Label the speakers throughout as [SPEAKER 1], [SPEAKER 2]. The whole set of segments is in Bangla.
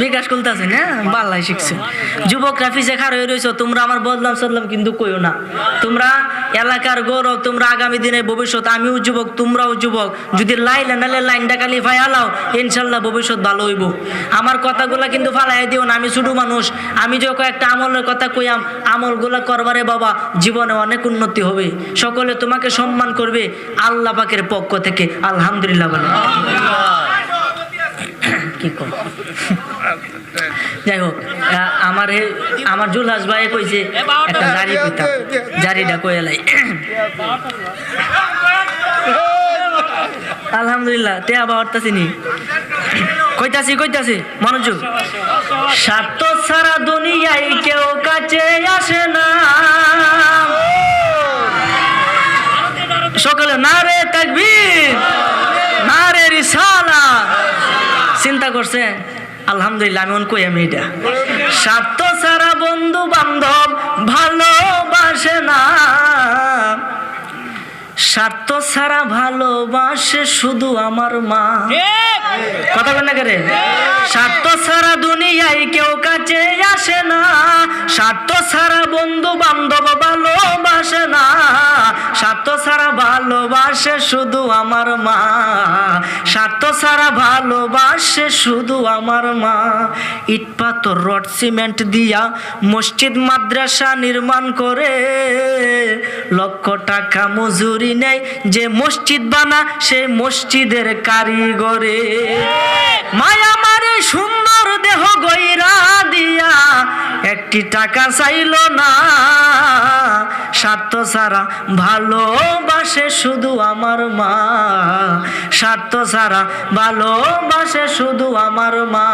[SPEAKER 1] বিকাশ খুলতেছে না? বাল্লাই শিখছে। যুবকরা ফিসে খার হয়ে রয়েছে তোমরা আমার বদলাম সদলাম কিন্তু কইও না। তোমরা এলাকার গৌরব, তোমরা আগামী দিনের ভবিষ্যৎ, আমিও যুবক, তোমরাও যুবক। যদি লাইলে নালে লাইনটা খালি ফাই আলাও ইনশাল্লাহ ভবিষ্যৎ ভালো হইব। আমার কথাগুলা কিন্তু ফালাই দিও না, আমি ছোট মানুষ। আমি যে কয়েকটা আমলের কথা কইয়াম, আমলগুলা করবারে বাবা, জীবনে অনেক উন্নতি হবে। সকলে তোমাকে সম্মান করবে, আল্লাহ পাকের পক্ষ থেকে। আলহামদুলিল্লাহ বলে। কি কর যাই হোক আমার আমার জুলহাস ভাই কইছে একটা জারি কইতাম জারিটা কয়ে লাই। আলহামদুলিল্লাহ তে আবার হরতাছি নি। কইতাছি কইতাছি মনোযোগ। স্বার্থ সারা দুনিয়ায় কেউ কাছে আসে না। সকালে না রে তাকবীর না রে রিসালা চিন্তা করছে, আলহামদুলিল্লাহ, আমি কই আমি এটা। স্বার্থ ছাড়া বন্ধু বান্ধব ভালোবাসে না। স্বার্থ ছাড়া ভালোবাসে শুধু আমার মা। কথা না করে? স্বার্থ সারা দুনিয়ায় কেউ কাছে আসে না। স্বার্থ সারা বন্ধু বান্ধব ভালোবাসে না। স্বার্থ সারা ভালোবাসে শুধু আমার মা। স্বার্থ সারা ভালোবাসে শুধু আমার মা। ইট পাথর রড, সিমেন্ট দিয়া মসজিদ, মাদ্রাসা নির্মাণ করে। লক্ষ টাকা মজুরি নেয় যে মসজিদ বানা সে মসজিদের কারিগরে। মায়া মারে সুন্দর দেহ গইরা দিয়া, একটি টাকা চাইল না। স্বার্থ ছাড়া ভালোবাসে শুধু আমার মা। স্বার্থ ছাড়া ভালোবাসে শুধু আমার মা।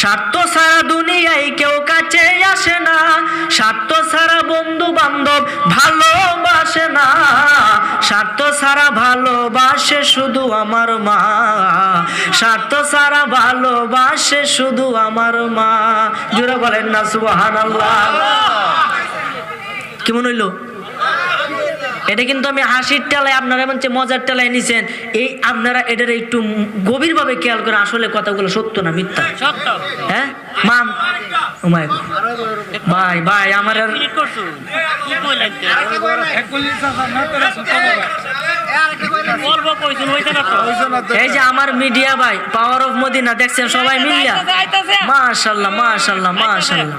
[SPEAKER 1] স্বার্থ ছাড়া দুনিয়ায় কেউ কাছে আসে না। স্বার্থ ছাড়া বন্ধু বান্ধব ভালোবাসে না। স্বার্থ ছাড়া ভালোবাসে শুধু আমার মা। স্বার্থ ছাড়া ভালোবাসে শুধু আমার মা। জোরে বলেন না সুবহান কেমন হইল? Ah, এটা কিন্তু আমি হাসির টেলায় আপনারা এমন যে মজার টেলায় নিছেন এই আপনারা এটার একটু গভীরভাবে খেয়াল করে আসলে কথাগুলো সত্য না মিথ্যা? হ্যাঁ? মাম ভাই ভাই আমার এই যে আমার মিডিয়া ভাই পাওয়ার অফ মদিনা দেখছেন সবাই মিলিয়া? মাশাল্লাহ মাশাল্লাহ মাশাল্লাহ।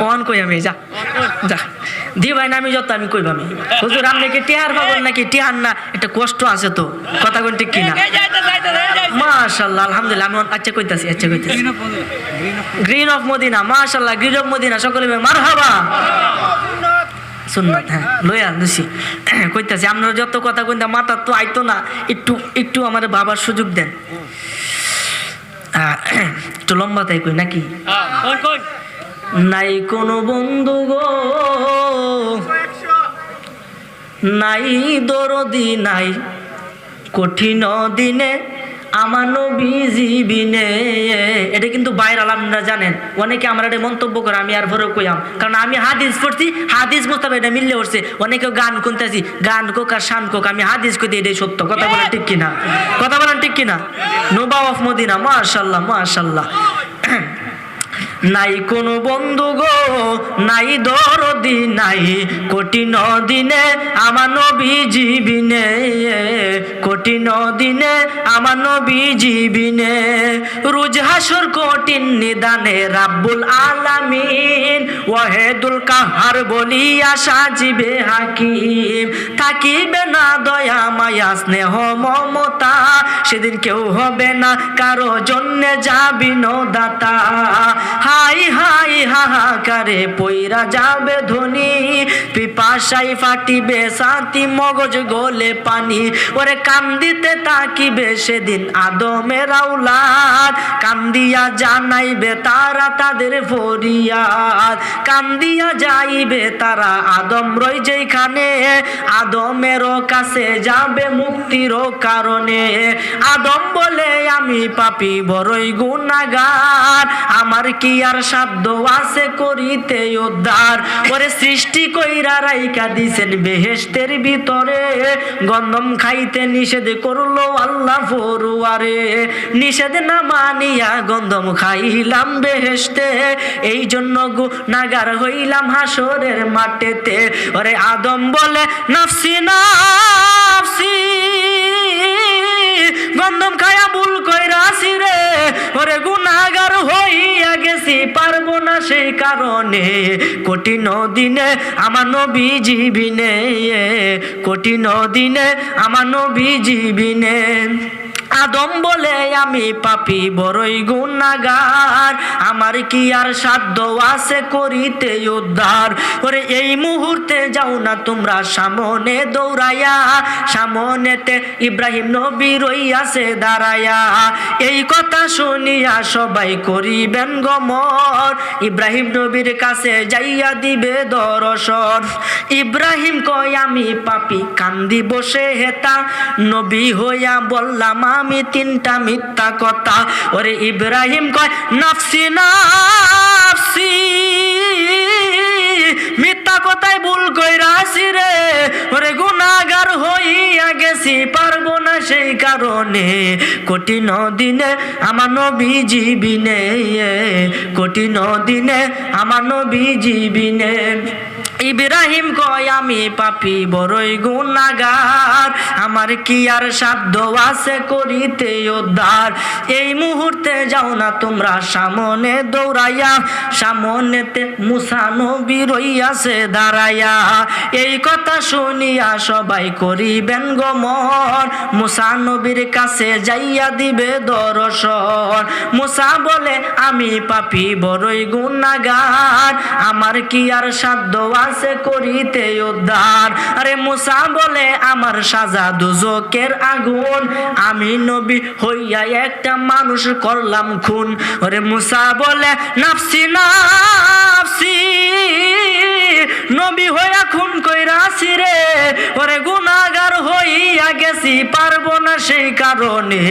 [SPEAKER 1] কোন কই আমি যা যা। দি ভাই না আমি যত আমি আমি হুজুর আপনি কি টিহার পাবেন নাকি? টিহার না একটা কষ্ট আছে তো। কথা কোন ঠিক কিনা? মাশাল্লাহ আলহামদুলিল্লাহ আমি আচ্ছা কইতাছি আচ্ছা কইতাছি। গ্রিন অফ মদিনা মাশাল্লাহ গ্রিন অফ মদিনা সকলে মারহাবা। সুন্নত হ্যাঁ লইয়া লুসি কইতাছি আপনারা যত কথা কইতা মাথা তো আইতো না একটু একটু আমার বাবার সুযোগ দেন। একটু লম্বা তাই কই নাকি? নাই কোনো বন্ধু গো। নাই দরদি নাই। কঠিন দিনে আমার এটা কিন্তু বাইরে আপনারা জানেন। অনেকে আমরা এটা মন্তব্য করে, আমি আর ভরে কইয়াম। কারণ আমি হাদিস পড়ছি, হাদিস মোস্তাব এটা মিললে উঠছে। অনেকে গান শুনতেছি, গান কোক আর শান কোক, আমি হাদিস কইতে এটাই সত্য। কথা বলেন ঠিক কিনা? কথা বলেন ঠিক কিনা? নোবা অফ মদিনা, মাশাল্লাহ মাশাল্লাহ। নাই কোনো বন্ধু গো, নাই দরদি নাই। কঠিন দিনে আমার নবী জীবিনে কঠিন দিনে আমার নবী জীবিনে রুজ হাসর কঠিন নিদানে রাব্বুল আলামিন, ওয়াহেদুল কাহার বলিয়া সাজিবে হাকিম। থাকিবে না দয়া, মায়া, স্নেহ, মমতা, সেদিন কেউ হবে না, কারও জন্যে যাবি দাতা হাই হাই হাহাকারে পইরা যাবে ধনী। পিপাসাই ফাটিবে শান্তি, মগজ, গোলে পানি। ওরে কান্দিতে তাকিবে সেদিন আদমের আউলাদ কান্দিয়া জানাইবে তারা তাদের ফরিয়াদ। কান্দিয়া যাইবে তারা আদম রই যেখানে আদমেরও কাছে যাবে মুক্তির কারণে। আদম বলে, আমি পাপি, বড়ই গুণাগার আমার কি আর সাধ্য আছে করিতে উদ্ধার ওরে সৃষ্টি কইরা রাইকা দিছেন বেহেশতের ভিতরে। গন্ধম খাইতে নিষেধ করল আল্লাহ ফরুয়ারে। নিষেধ না মানিয়া গন্ধম খাইলাম বেহেশতে। এই জন্য গু নাগার হইলাম হাসরের মাঠেতে। ওরে আদম বলে, নাফসি নাফসি গন্ধম খায়া ভুল কইরাছি রে। ওরে গুনাগার হইয়া গেছি, পারব না সেই কারণে। কঠিন দিনে আমার নবী জীবিনে কঠিন দিনে আমার নবী জীবিনে আদম বলে, আমি পাপি, বড়ই গুণাগার আমার কি আর সাধ্য আছে করিতে উদ্ধার? ওরে, এই মুহূর্তে যাও না তোমরা সামনে দৌড়াইয়া। সামনেতে ইব্রাহিম নবী রইয়াছে দাঁড়াইয়া। এই কথা শুনিয়া সবাই করিবেন গমর। ইব্রাহিম নবীর কাছে যাইয়া দিবে দরসর ইব্রাহিম কয়, আমি পাপি কান্দি বসে হেতা। নবী হইয়া বললাম আমি তিনটা মিথ্যা কথা। ওরে ইব্রাহিম কয়, নাফসি নাফসি, মিথ্যা কথাই ভুল কইরাছি রে। ওরে গুনাগার হইয়া গেছি, পারব না সেই কারণে। কঠিন দিনে আমার নবী জীবিনে কঠিন দিনে আমার নবী জীবিনে ইব্রাহিম কয়, আমি পাপি, বড়ই গুণাগার আমার কি আর সাধ্য আছে করিতে উদ্ধার? এই মুহূর্তে যাও না তোমরা সামনে দৌড়াইয়া। সামনেতে মুসা নবী রইয়াছে দাঁড়াইয়া। এই কথা শুনিয়া সবাই করিবেন গমন। মুসা নবীর কাছে যাইয়া দিবে দর্শন। মুসা বলে, আমি পাপি, বড়ই গুণাগার আমার কি আর সাধ্য আছে করিতে উদ্ধার। আরে মুসা বলে, আমার সাজা দুজকের আগুন। আমি নবী হইয়া একটা মানুষ করলাম খুন। ওরে মুসা বলে, নাফসি নাফসি, নবী হইয়া খুন কইরাছি রে। ওরে গুনাগার হইয়া গেছি, পারব না সেই কারণে।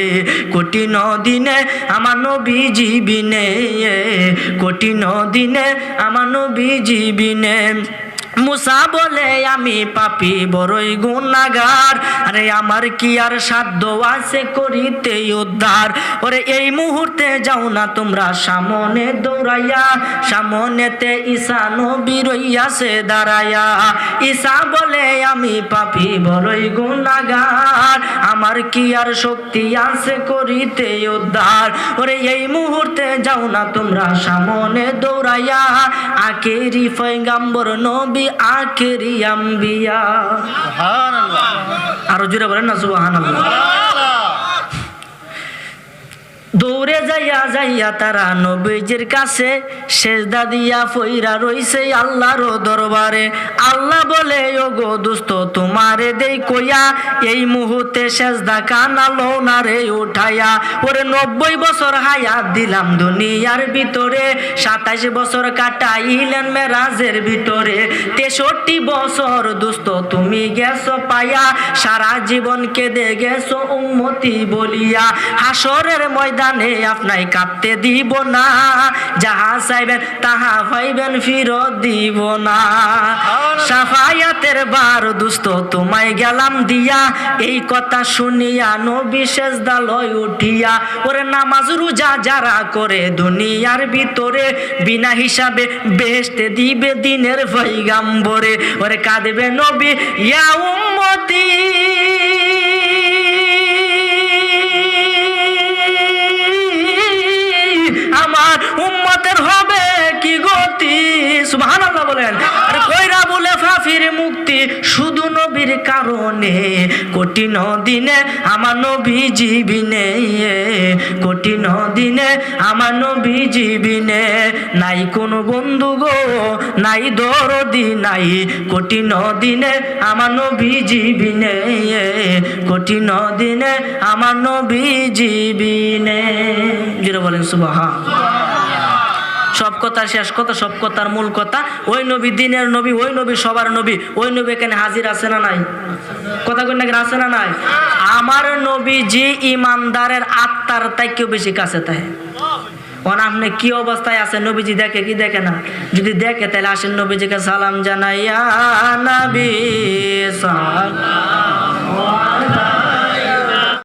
[SPEAKER 1] কঠিন দিনে আমার নবী জীবিনে কঠিন দিনে আমার নবী জীবিনে মুসা বলে, আমি পাপি, বড়ই গুণাগার আরে, আমার কি আর সাধ্য আছে করিতে উদ্ধার? ওরে, এই মুহূর্তে যাও না তোমরা সামনে দৌড়াইয়া। সামনেতে ঈশা নবী রইয়াছে দাঁড়াইয়া। ঈশা বলে, আমি পাপি, বড়ই গুণাগার আমার কি আর শক্তি আছে করিতে উদ্ধার? ওরে, এই মুহূর্তে যাও না তোমরা সামনে দৌড়াইয়া। আকেরি ফৈগাম্বর নবী আখেরি আম্বিয়া। আরও জুড়ে বলেন না সুবহান দৌড়ে যাইয়া যাইয়া তারা নবীজির কাছে সেজদা দিয়া ফইরা রইছে আল্লাহর দরবারে। আল্লাহ বলে ও গো দুস্ত, তোমারে দেই কইয়া এই মুহূর্তে সেজদা কানালো না রে উঠাইয়া। ওরে নব্বই বছর হায়াত দিলাম দুনিয়ার ভিতরে, সাতাইশ বছর কাটাইলেন মেরাজের ভিতরে। তেষট্টি বছর, দুস্ত, তুমি গেছো পাইয়া সারা জীবন কেঁদে গেছো উন্মতি বলিয়া। হাসরের ময়দানে আপনাই কাঁদতে দিব না। যাহা চাইবেন তাহা পাইবেন ফিরত দিব না। সাফায়াতের বার দুস্ত তোমায় গেলাম দিয়া। এই কথা শুনিয়া নবী সেজদালয় উঠিয়া ওরে নামাজ রোজা যারা করে দুনিয়ার ভিতরে বিনা হিসাবে বেহেশতে দিবে দিনের পৈগাম্বরে ওরে কাঁদবে নবী ইয়া উম্মতি। বলেন কইরা বলে ফাফির মুক্তি শুধু নবীর কারণে। কঠিন দিনে আমার নবী জীবিনে কঠিন দিনে আমার নবী জীবিনে নাই কোনো বন্ধু গো, নাই দরদি নাই। কঠিন দিনে আমার নবী জীবিনে কঠিন দিনে আমার নবী জীবিনে যেটা বলেন সুবাহা সব কথার শেষ কথা, সব কথার মূল কথা, ওই নবী, দিনের নবী, ওই নবী, সবার নবী, ওই নবী এখানে হাজির আছে না নাই? কথা কই নাকি আছে না নাই? আমার নবী যে ইমানদারের আত্মার তাই কেউ বেশি কাছে তাই আপনি কি অবস্থায় আছেন? নবীজি দেখে কি দেখে না? যদি দেখে, তাহলে আসেন নবীজিকে সালাম জানাইয়া নবী